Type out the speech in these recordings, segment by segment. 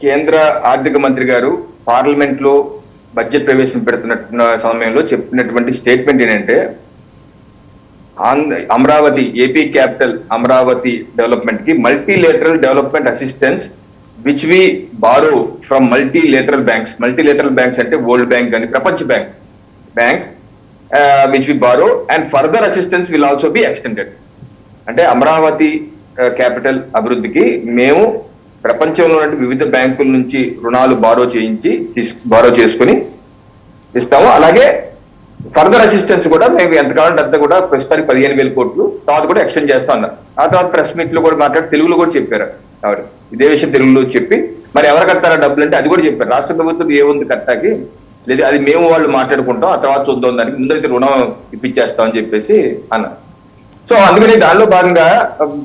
కేంద్ర ఆర్థిక మంత్రి గారు పార్లమెంట్లో బడ్జెట్ ప్రవేశం పెడుతున్న సమయంలో చెప్పినటువంటి స్టేట్మెంట్ ఏంటంటే Andhra Amaravati A P capital Amaravati డెవలప్మెంట్కి multilateral development assistance which we borrow from multilateral banks multilateral banks అంటే వరల్డ్ బ్యాంక్ అని ప్రపంచ bank bank which we borrow and further assistance will also be extended అంటే Amaravati capital అభివృద్ధికి మేము ప్రపంచంలో వివిధ బ్యాంకుల నుంచి రుణాలు బారో చేయించి బారో చేసుకుని ఇస్తాము. అలాగే ఫర్దర్ అసిస్టెన్స్ కూడా మేము ఎంత కావాలంటే అంత కూడా ప్రస్తుతానికి పదిహేను వేల కోట్లు తర్వాత కూడా ఎక్స్టెండ్ చేస్తా ఉన్నారు. ఆ తర్వాత ప్రెస్ మీట్లో కూడా మాట్లాడి తెలుగులో కూడా చెప్పారు ఆవిడ. ఇదే విషయం తెలుగులో చెప్పి మరి ఎవరు కడతారా డబ్బులు అంటే అది కూడా చెప్పారు. రాష్ట్ర ప్రభుత్వం ఏముంది కట్టాకి? లేదు అది మేము వాళ్ళు మాట్లాడుకుంటాం ఆ తర్వాత చూద్దాం దానికి ముందైతే రుణం ఇప్పించేస్తామని చెప్పేసి అన్నారు. సో అందుకని దానిలో భాగంగా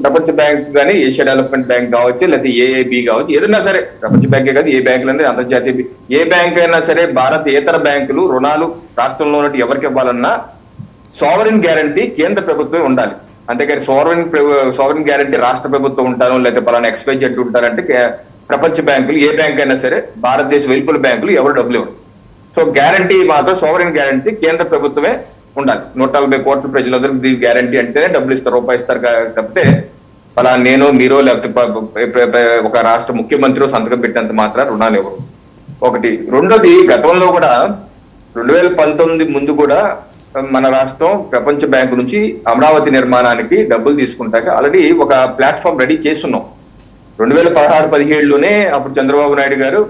ప్రపంచ బ్యాంక్స్ కానీ ఏషియా డెవలప్మెంట్ బ్యాంక్ కావచ్చు లేకపోతే ఏఏబి కావచ్చు ఏదైనా సరే ప్రపంచ బ్యాంకే కాదు ఏ బ్యాంకులు అనేది అంతర్జాతీయ ఏ బ్యాంక్ అయినా సరే భారతేతర బ్యాంకులు రుణాలు రాష్ట్రంలో ఉన్నట్టు ఎవరికి ఇవ్వాలన్నా సోవరిన్ గ్యారంటీ కేంద్ర ప్రభుత్వమే ఉండాలి. అంతేకాని సోవరిన్ సోవరిన్ గ్యారంటీ రాష్ట్ర ప్రభుత్వం ఉంటాను లేకపోతే పలానా ఎక్స్పైజెంట్ ఉంటారంటే ప్రపంచ బ్యాంకులు ఏ బ్యాంక్ అయినా సరే భారతదేశ వెలుపల బ్యాంకులు ఎవరు డబ్బులు ఇవ్వరు. సో గ్యారంటీ మాత్రం సోవరిన్ గ్యారంటీ కేంద్ర ప్రభుత్వమే ఉండాలి. నూట నలభై కోట్ల ప్రజలందరికీ దీనికి గ్యారంటీ అంటేనే డబ్బులు ఇస్తారు రూపాయి ఇస్తారు తప్పితే అలా నేను మీరు లేకపోతే ఒక రాష్ట్ర ముఖ్యమంత్రి సంతకం పెట్టినంత మాత్రం రుణాలు ఇవ్వరు. ఒకటి. రెండోది గతంలో కూడా రెండు వేల పంతొమ్మిది ముందు కూడా మన రాష్ట్రం ప్రపంచ బ్యాంకు నుంచి అమరావతి నిర్మాణానికి డబ్బులు తీసుకుంటాక ఆల్రెడీ ఒక ప్లాట్ఫామ్ రెడీ చేస్తున్నాం. రెండు వేల పదహారు పదిహేడులోనే అప్పుడు చంద్రబాబు నాయుడు గారు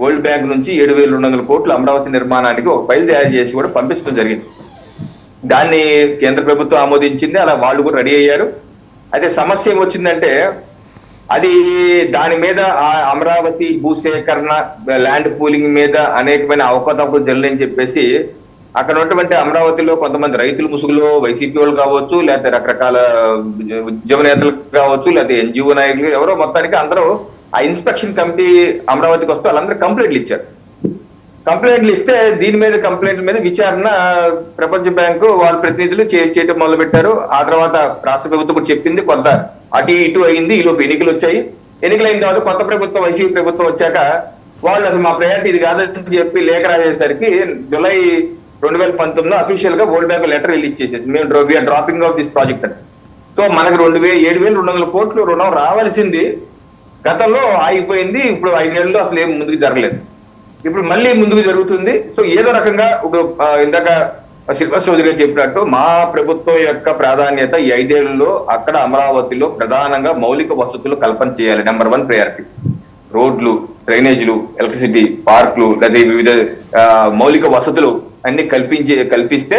వరల్డ్ బ్యాంక్ నుంచి ఏడు వేల రెండు వందల కోట్లు అమరావతి నిర్మాణానికి ఒక ఫైల్ తయారు చేసి కూడా పంపించడం జరిగింది. దాన్ని కేంద్ర ప్రభుత్వం ఆమోదించింది అలా వాళ్ళు కూడా రెడీ అయ్యారు. అయితే సమస్య ఏమొచ్చిందంటే అది దాని మీద ఆ అమరావతి భూసేకరణ ల్యాండ్ పూలింగ్ మీద అనేకమైన అవకతవకలు జరిగిందని చెప్పేసి అక్కడ ఉన్నటువంటి అమరావతిలో కొంతమంది రైతులు ముసుగులో వైసీపీ వాళ్ళు కావచ్చు లేకపోతే రకరకాల ఉద్యమ నేతలు కావచ్చు లేకపోతే ఎన్జిఓ నాయకులు ఎవరో మొత్తానికి అందరూ ఆ ఇన్స్పెక్షన్ కమిటీ అమరావతికి వస్తే వాళ్ళందరూ కంప్లైంట్లు ఇచ్చారు. కంప్లైంట్లు ఇస్తే దీని మీద కంప్లైంట్ల మీద విచారణ ప్రపంచ బ్యాంకు వాళ్ళ ప్రతినిధులు చేయటం మొదలు పెట్టారు ఆ తర్వాత రాష్ట్ర ప్రభుత్వం కూడా చెప్పింది కొంత అటు ఇటు అయింది. ఈలోపు ఎన్నికలు వచ్చాయి. ఎన్నికలు అయిన తర్వాత కొత్త ప్రభుత్వం వైసీపీ ప్రభుత్వం వచ్చాక వాళ్ళు అసలు మా ప్రయారిటీ ఇది కాదని చెప్పి లేఖ రాసేసరికి జూలై రెండు వేల పంతొమ్మిదిలో అఫీషియల్గా వరల్డ్ బ్యాంక్ లెటర్ రిలీజ్ చేసేది. మేము we're dropping off this project అని. సో మనకు రెండు వేల ఏడు వేల రెండు వందల కోట్లు రుణం రావాల్సింది. గతంలో ఆగిపోయింది. ఇప్పుడు ఐదేళ్ళలో అసలు ఏం ముందుకు జరగలేదు. ఇప్పుడు మళ్ళీ ముందుకు జరుగుతుంది. సో ఏదో రకంగా ఇప్పుడు ఇందాక శిల్పా చౌదరి గారు చెప్పినట్టు మా ప్రభుత్వం యొక్క ప్రాధాన్యత ఈ ఐదేళ్ళలో అక్కడ అమరావతిలో ప్రధానంగా మౌలిక వసతులు కల్పన చేయాలి. నెంబర్ వన్ ప్రయారిటీ రోడ్లు డ్రైనేజీలు ఎలక్ట్రిసిటీ పార్కులు లేదా వివిధ మౌలిక వసతులు అన్ని కల్పించి కల్పిస్తే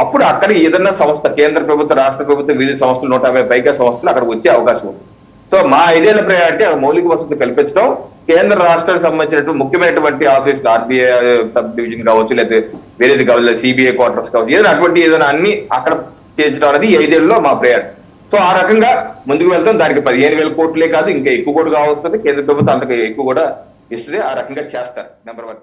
అప్పుడు అక్కడ ఏదన్నా సంస్థ కేంద్ర ప్రభుత్వ రాష్ట్ర ప్రభుత్వ వివిధ సంస్థలు నూట యాభై పైగా సంస్థలు అక్కడికి వచ్చే అవకాశం ఉంది. సో మా ఐదేళ్ళ ప్రయారిటీ మౌలిక వసతులు కల్పించడం కేంద్ర రాష్ట్రానికి సంబంధించినటువంటి ముఖ్యమైనటువంటి ఆఫీస్ ఆర్బీఐ సబ్ డివిజన్ కావచ్చు లేకపోతే వేరేది కావచ్చు సిబిఐ క్వార్టర్స్ కావచ్చు ఏదైనా అటువంటి ఏదైనా అన్ని అక్కడ చేర్చడం అనేది ఈ ఐదేళ్ళలో మా ప్రేయర్ సో ఆ రకంగా ముందుకు వెళ్తాం. దానికి పదిహేను వేల కోట్లే కాదు ఇంకా ఎక్కువ కూడా కావస్తుంది. కేంద్ర ప్రభుత్వం అంతకు ఎక్కువ కూడా ఇస్తుంది. ఆ రకంగా చేస్తారు నెంబర్ వన్.